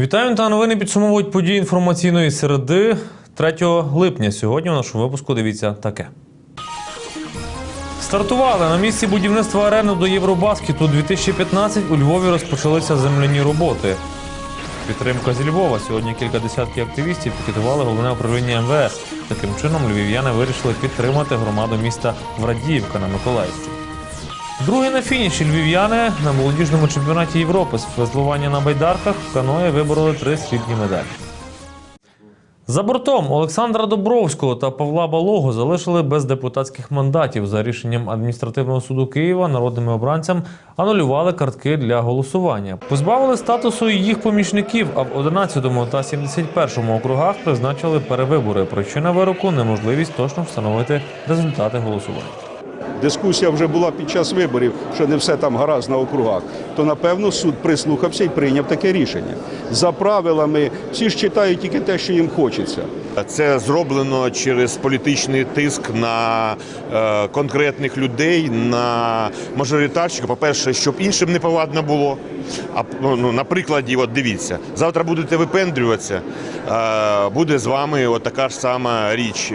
Вітаю та новини підсумовують події інформаційної середи 3 липня. Сьогодні у нашому випуску дивіться таке. Стартували на місці будівництва арени до Євробаскету 2015 у Львові розпочалися земляні роботи. Підтримка зі Львова. Сьогодні кілька десятків активістів пікетували головне управління МВС. Таким чином львів'яни вирішили підтримати громаду міста Врадіївка на Миколаївщині. Другі на фініші львів'яни на молодіжному чемпіонаті Європи з веслування на байдарках в каної вибороли три срібні медалі. За бортом Олександра Добровського та Павла Балого залишили без депутатських мандатів. За рішенням адміністративного суду Києва народними обранцям анулювали картки для голосування. Позбавили статусу їх помічників, а в 11 та 71 округах призначили перевибори. Причина вироку неможливість точно встановити результати голосування. Дискусія вже була під час виборів, що не все там гаразд на округах. То напевно суд прислухався і прийняв таке рішення. За правилами всі ж читають тільки те, що їм хочеться. Це зроблено через політичний тиск на е, конкретних людей, на мажоритарщиків. По-перше, щоб іншим не повадно було. А ну, ну, на прикладі, от дивіться, завтра будете випендрюватися, е, буде з вами от така ж сама річ.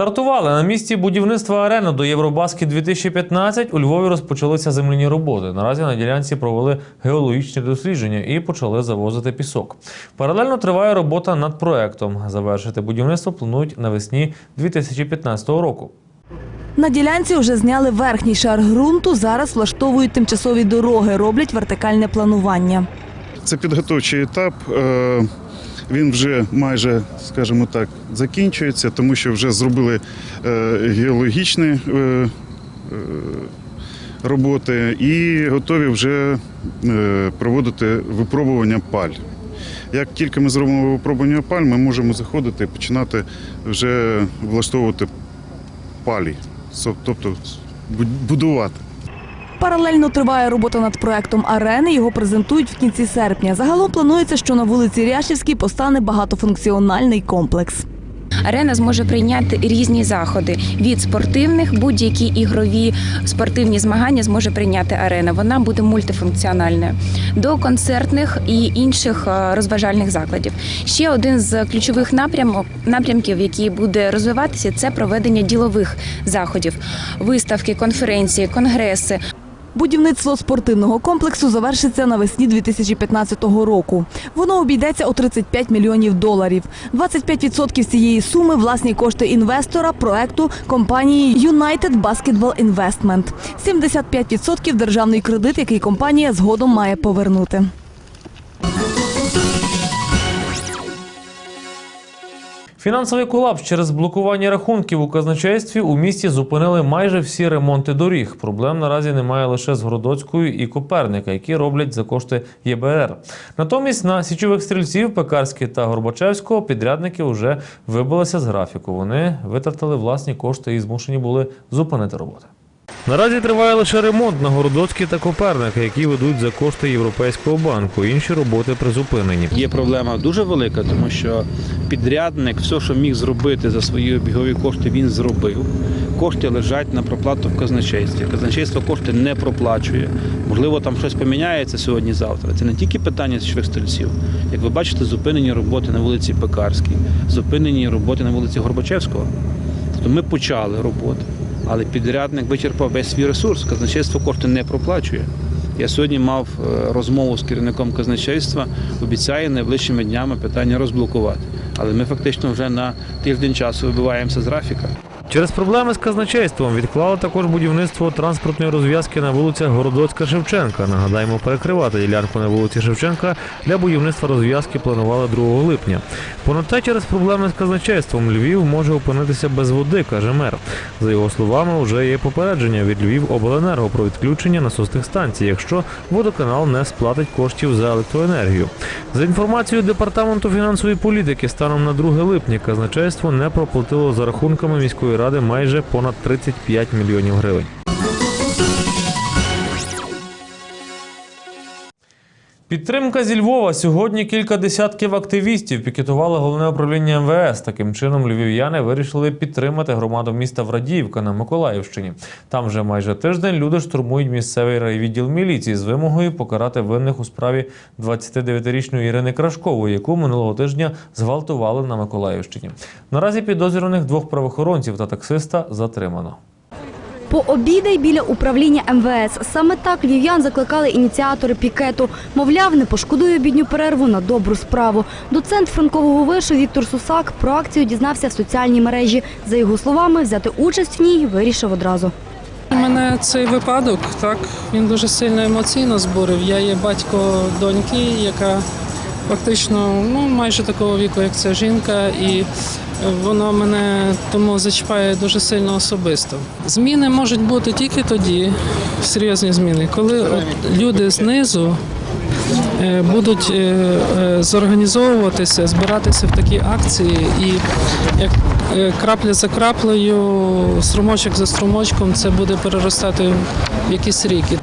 Стартували на місці будівництва арени до Євробаски 2015 у Львові розпочалися земляні роботи. Наразі на ділянці провели геологічні дослідження і почали завозити пісок. Паралельно триває робота над проектом. Завершити будівництво планують навесні 2015 року. На ділянці вже зняли верхній шар ґрунту. Зараз влаштовують тимчасові дороги, роблять вертикальне планування. Це підготовчий етап. е, Він вже майже, скажімо так, закінчується, тому що вже зробили е, геологічні е, е, роботи і готові вже проводити випробування паль. Як тільки ми зробимо випробування паль, ми можемо заходити і починати вже влаштовувати палі, тобто будувати. Паралельно триває робота над проектом арени. Його презентують в кінці серпня. Загалом планується, що на вулиці Ряшівській постане багатофункціональний комплекс. Арена зможе прийняти різні заходи від спортивних, будь-які ігрові спортивні змагання зможе прийняти арена. Вона буде мультифункціональною до концертних і інших е, розважальних закладів. Ще один з ключових напрямок напрямків, який буде розвиватися, це проведення ділових заходів, виставки, конференції, конгреси. Будівництво спортивного комплексу завершиться навесні 2015 року. Воно обійдеться у 35 мільйонів доларів. 25% цієї суми – власні кошти інвестора проекту компанії United Basketball Investment. 75% – державний кредит, який компанія згодом має повернути. Фінансовий колапс через блокування рахунків у казначействі у місті зупинили майже всі ремонти доріг. Проблем наразі немає лише з Городоцькою і Коперника, які роблять за кошти ЄБР. Натомість на січових стрільців Пекарський та Горбачевського підрядники вже вибилися з графіку. Вони витратили власні кошти і змушені були зупинити роботи. Наразі триває лише ремонт на Городоцькій та Коперника, які ведуть за кошти Європейського банку. Інші роботи призупинені. Є проблема дуже велика, тому що підрядник все, що міг зробити за свої обігові кошти, він зробив. Кошти лежать на проплату в казначействі. Казначейство кошти не проплачує. Можливо, там щось поміняється сьогодні-завтра. Це не тільки питання січових стрільців. Як ви бачите, зупинені роботи на вулиці Пекарській, зупинені роботи на вулиці Горбачевського. Тобто ми почали роботи, але підрядник вичерпав весь свій ресурс. Казначейство кошти не проплачує. Я сьогодні мав е, розмову з керівником казначейства, обіцяє найближчими днями питання розблокувати. Але ми фактично вже на тиждень часу вибиваємося з графіка. Через проблеми з казначейством відклали також будівництво транспортної розв'язки на вулицях Городоцька Шевченка. Нагадаємо, перекривати ділянку на вулиці Шевченка для будівництва розв'язки планували 2 липня. Понад те, через проблеми з казначейством Львів може опинитися без води, каже мер. За його словами, вже є попередження від Львів обленерго про відключення насосних станцій, якщо водоканал не сплатить коштів за електроенергію. За інформацією департаменту фінансової політики, станом на 2 липня казначейство не проплатило за рахунками міської ради майже понад 35 мільйонів гривень. Підтримка зі Львова. Сьогодні кілька десятків активістів пікетували головне управління МВС. Таким чином, львів'яни вирішили підтримати громаду міста Врадіївка на Миколаївщині. Там вже майже тиждень люди штурмують місцевий райвідділ міліції з вимогою покарати винних у справі 29-річної Ірини Крашкової, яку минулого тижня зґвалтували на Миколаївщині. Наразі підозрюваних двох правоохоронців та таксиста затримано. Пообідай біля управління МВС. Саме так львів'ян закликали ініціатори пікету. Мовляв, не пошкодує обідню перерву на добру справу. Доцент Франкового вишу Віктор Сусак про акцію дізнався в соціальній мережі. За його словами, взяти участь в ній вирішив одразу. Мене цей випадок так він дуже сильно емоційно збурив. Я є батько доньки, яка фактично ну майже такого віку, як ця жінка, і воно мене тому зачіпає дуже сильно особисто. Зміни можуть бути тільки тоді, серйозні зміни, коли от люди знизу е, будуть е, е, зорганізовуватися, збиратися в такі акції, і як крапля за краплею, струмочок за струмочком, це буде переростати в якісь ріки.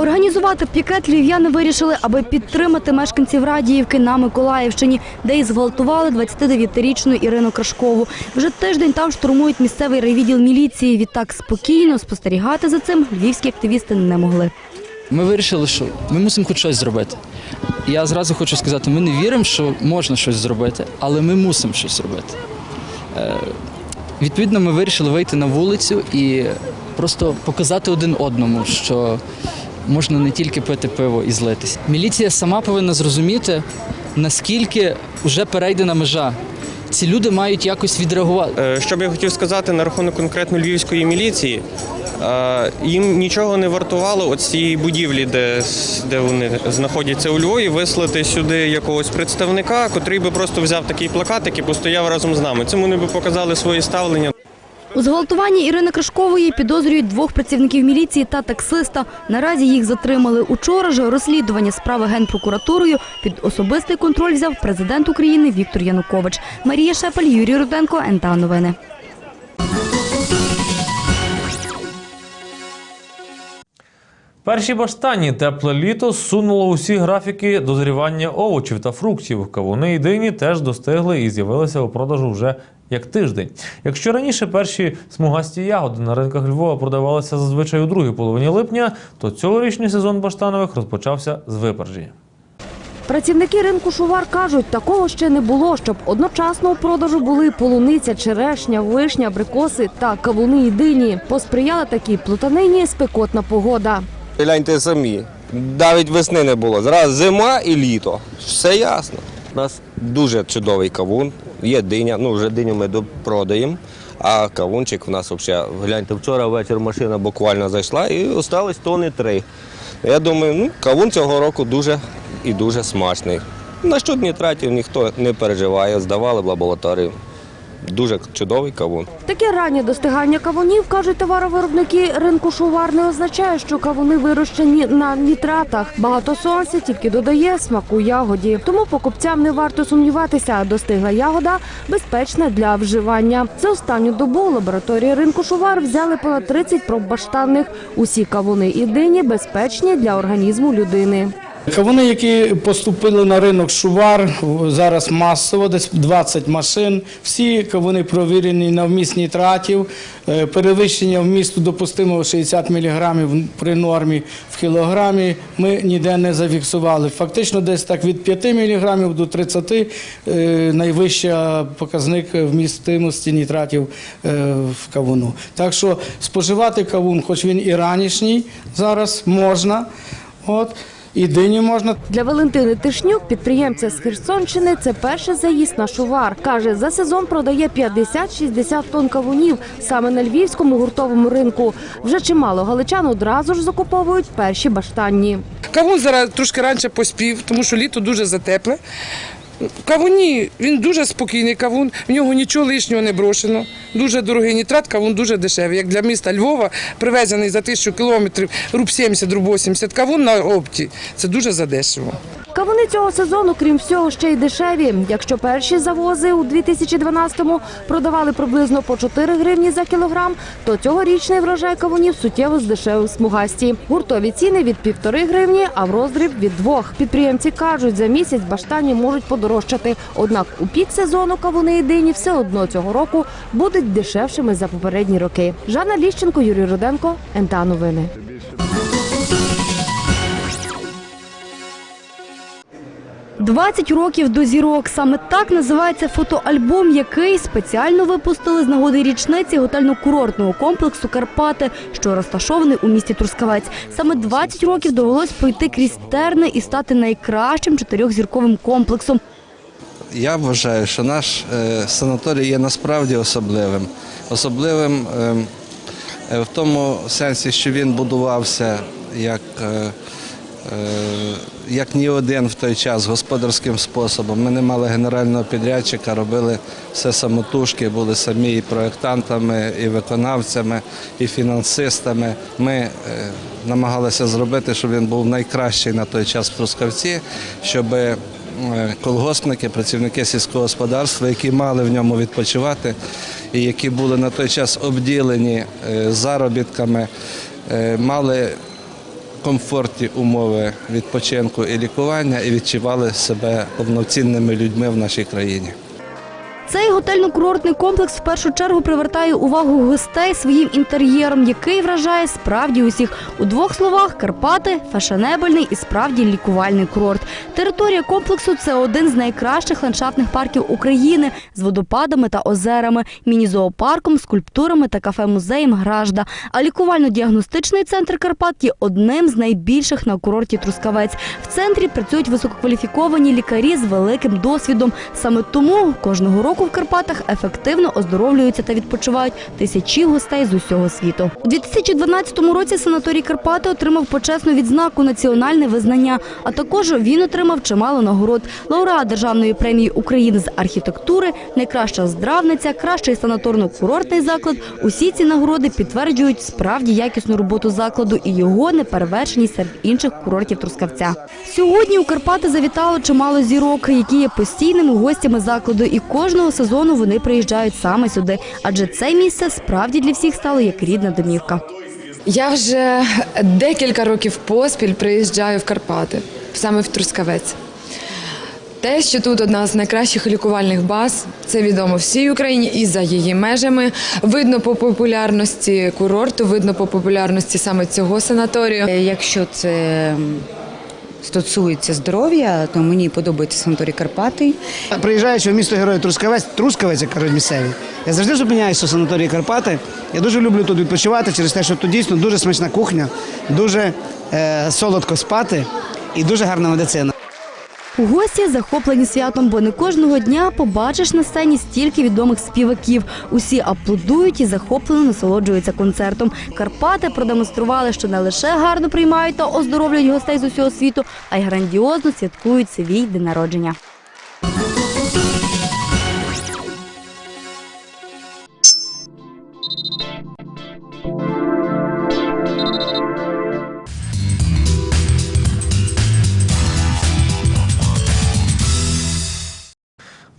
Організувати пікет львів'яни вирішили, аби підтримати мешканців Радіївки на Миколаївщині, де і зґвалтували 29-річну Ірину Крашкову. Вже тиждень там штурмують місцевий райвідділ міліції. Відтак спокійно спостерігати за цим львівські активісти не могли. Ми вирішили, що ми мусимо хоч щось зробити. Я зразу хочу сказати, ми не віримо, що можна щось зробити, але ми мусимо щось зробити. Е, відповідно, ми вирішили вийти на вулицю і просто показати один одному, що можна не тільки пити пиво і злитись. Міліція сама повинна зрозуміти, наскільки вже перейдена межа. Ці люди мають якось відреагувати. Е, Що б я хотів сказати на рахунок конкретно львівської міліції, е, їм нічого не вартувало от цієї будівлі, де, де вони знаходяться у Львові, вислати сюди якогось представника, котрий би просто взяв такий плакатик і постояв разом з нами. Цим вони би показали своє ставлення. У зґвалтуванні Ірини Крашкової підозрюють двох працівників міліції та таксиста. Наразі їх затримали. Учора ж розслідування справи генпрокуратурою під особистий контроль взяв президент України Віктор Янукович. Марія Шепель, Юрій Руденко, НТА Новини. Перші баштані тепле літо сунуло усі графіки дозрівання овочів та фруктів. Кавуни і дині теж достигли і з'явилися у продажу вже як тиждень. Якщо раніше перші смугасті ягоди на ринках Львова продавалися зазвичай у другій половині липня, то цьогорічний сезон баштанових розпочався з випередження. Працівники ринку Шувар кажуть, такого ще не було, щоб одночасно у продажу були полуниця, черешня, вишня, абрикоси та кавуни і дині. Посприяла такій плутанині спекотна погода. Гляньте самі, навіть весни не було. Зараз зима і літо. Все ясно. У нас дуже чудовий кавун, є диня, ну вже диню ми продаємо, а кавунчик у нас взагалі, гляньте, вчора ввечері машина буквально зайшла і осталось тони три. Я думаю, ну, кавун цього року дуже і дуже смачний. На що нітратів ніхто не переживає, здавали в лабораторію. Дуже чудовий кавун. Таке раннє достигання кавунів, кажуть товаровиробники ринку Шувар, не означає, що кавуни вирощені на нітратах. Багато сонця тільки додає смаку ягоді. Тому покупцям не варто сумніватися, достигла ягода безпечна для вживання. За останню добу лабораторії ринку Шувар взяли понад 30 проб баштанних. Усі кавуни і дині безпечні для організму людини. Кавуни, які поступили на ринок Шувар, зараз масово, десь 20 машин. Всі кавуни провірені на вміст нітратів, Е, перевищення вмісту допустимого 60 мг при нормі в кілограмі ми ніде не зафіксували. Фактично десь так від 5 мг до 30 е, найвища показник вмістимості нітратів е, в кавуну. Так що споживати кавун, хоч він і ранішній, зараз можна. От, і дині можна. Для Валентини Тишнюк, підприємця з Херсонщини, це перший заїзд на шувар. Каже, за сезон продає 50-60 тонн кавунів саме на львівському гуртовому ринку. Вже чимало галичан одразу ж закуповують перші баштанні. Кавун зараз трошки раніше поспів, тому що літо дуже затепле. Кавуні, він дуже спокійний кавун, в нього нічого лишнього не брошено. Дуже дорогий нітрат, кавун дуже дешевий. Як для міста Львова, привезений за тисячу кілометрів, руб 70, руб 80 кавун на опті. Це дуже задешево. Кавуни цього сезону, крім всього, ще й дешеві. Якщо перші завози у 2012-му продавали приблизно по 4 гривні за кілограм, то цьогорічний врожай кавунів суттєво здешевив смугасті. Гуртові ціни від півтори гривні, а в роздріб від двох. Підприємці кажуть, за місяць баштані можуть подорожчати. Однак у пік сезону кавуни і дині все одно цього року будуть дешевшими за попередні роки. Жанна Ліщенко, Юрій Руденко, НТА Новини. «20 років до зірок. Саме так називається фотоальбом, який спеціально випустили з нагоди річниці готельно-курортного комплексу Карпати, що розташований у місті Трускавець. Саме 20 років довелось пройти крізь терни і стати найкращим чотирьохзірковим комплексом. Я вважаю, що наш е, санаторій є насправді особливим. Особливим е, е, в тому сенсі, що він будувався як, е, як ні один в той час господарським способом. Ми не мали генерального підрядчика, робили все самотужки, були самі і проєктантами, і виконавцями, і фінансистами. Ми е, намагалися зробити, щоб він був найкращий на той час в Трускавці, щоб е, колгоспники, працівники сільського господарства, які мали в ньому відпочивати і які були на той час обділені е, заробітками, е, мали комфортні умови відпочинку і лікування і відчували себе повноцінними людьми в нашій країні. Цей готельно-курортний комплекс в першу чергу привертає увагу гостей своїм інтер'єром, який вражає справді усіх. У двох словах Карпати фешенебельний і справді лікувальний курорт. Територія комплексу це один з найкращих ландшафтних парків України з водопадами та озерами, міні-зоопарком, скульптурами та кафе-музеєм Гражда. А лікувально-діагностичний центр Карпат є одним з найбільших на курорті Трускавець. В центрі працюють висококваліфіковані лікарі з великим досвідом. Саме тому кожного року в Карпатах ефективно оздоровлюються та відпочивають тисячі гостей з усього світу. У 2012 році санаторій Карпати отримав почесну відзнаку національне визнання. А також він отримав чимало нагород. Лауреат державної премії України з архітектури, найкраща здравниця, кращий санаторно-курортний заклад. Усі ці нагороди підтверджують справді якісну роботу закладу і його неперевершеність серед інших курортів Трускавця. Сьогодні у Карпати завітало чимало зірок, які є постійними гостями закладу, і кожного сезону вони приїжджають саме сюди, адже це місце справді для всіх стало як рідна домівка. Я вже декілька років поспіль приїжджаю в Карпати, саме в Трускавець. Те, що тут одна з найкращих лікувальних баз, це відомо всій Україні і за її межами. Видно по популярності курорту, видно по популярності саме цього санаторію. Якщо це стосується здоров'я, то мені подобається санаторій Карпати. Приїжджаючи в місто Героїв Трускавець, Трускавець, як кажуть місцеві, я завжди зупиняюся у санаторії Карпати. Я дуже люблю тут відпочивати через те, що тут дійсно дуже смачна кухня, дуже е, солодко спати і дуже гарна медицина. Гості захоплені святом, бо не кожного дня побачиш на сцені стільки відомих співаків. Усі аплодують і захоплено насолоджуються концертом. Карпати продемонстрували, що не лише гарно приймають та оздоровлюють гостей з усього світу, а й грандіозно святкують свій день народження.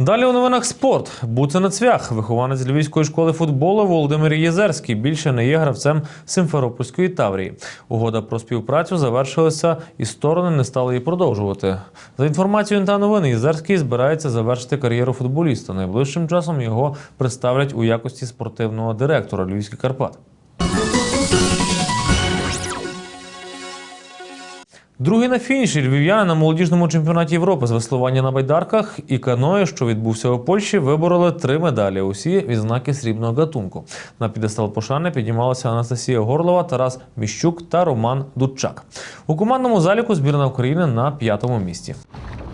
Далі у новинах спорт. Буцена Цвях, вихованець Львівської школи футболу Володимир Єзерський, більше не є гравцем Симферопольської Таврії. Угода про співпрацю завершилася, і сторони не стали її продовжувати. За інформацією та новини, Єзерський збирається завершити кар'єру футболіста. Найближчим часом його представлять у якості спортивного директора Львівських Карпат. Другий на фініші львів'яни на молодіжному чемпіонаті Європи з веслування на байдарках і каное, що відбувся у Польщі, вибороли три медалі. Усі відзнаки срібного гатунку. На підестал пошани піднімалися Анастасія Горлова, Тарас Міщук та Роман Дудчак. У командному заліку збірна України на п'ятому місці.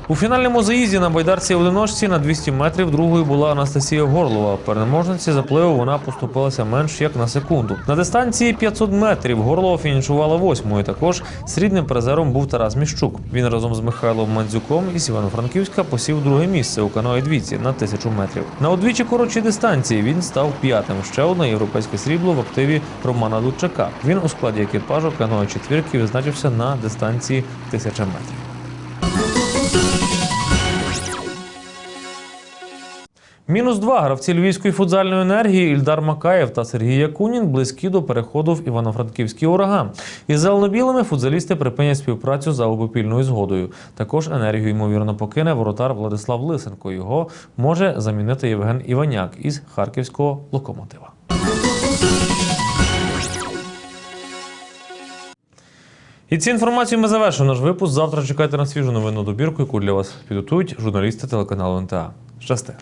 У фінальному заїзді на байдарці одиночці на 200 метрів другою була Анастасія Горлова. Переможниці запливу вона поступилася менш як на секунду. На дистанції 500 метрів Горлова фінішувала восьмою. Також срібним призером був Тарас Міщук. Він разом з Михайлом Мандзюком із Івано-Франківська посів друге місце у каної двійці на тисячу метрів. На удвічі коротшій дистанції він став п'ятим. Ще одне європейське срібло в активі Романа Дудчака. Він у складі екіпажу каної четвірки відзначився на дистанції тисяча метрів. Мінус два гравці львівської футзальної енергії Ільдар Макаєв та Сергій Якунін близькі до переходу в Івано-Франківський ураган. Із зеленобілими футзалісти припинять співпрацю за обопільною згодою. Також енергію ймовірно покине воротар Владислав Лисенко. Його може замінити Євген Іваняк із харківського локомотива. І ці інформацію ми завершуємо наш випуск. Завтра чекайте на свіжу новинну добірку, яку для вас підготують журналісти телеканалу НТА. Щасти!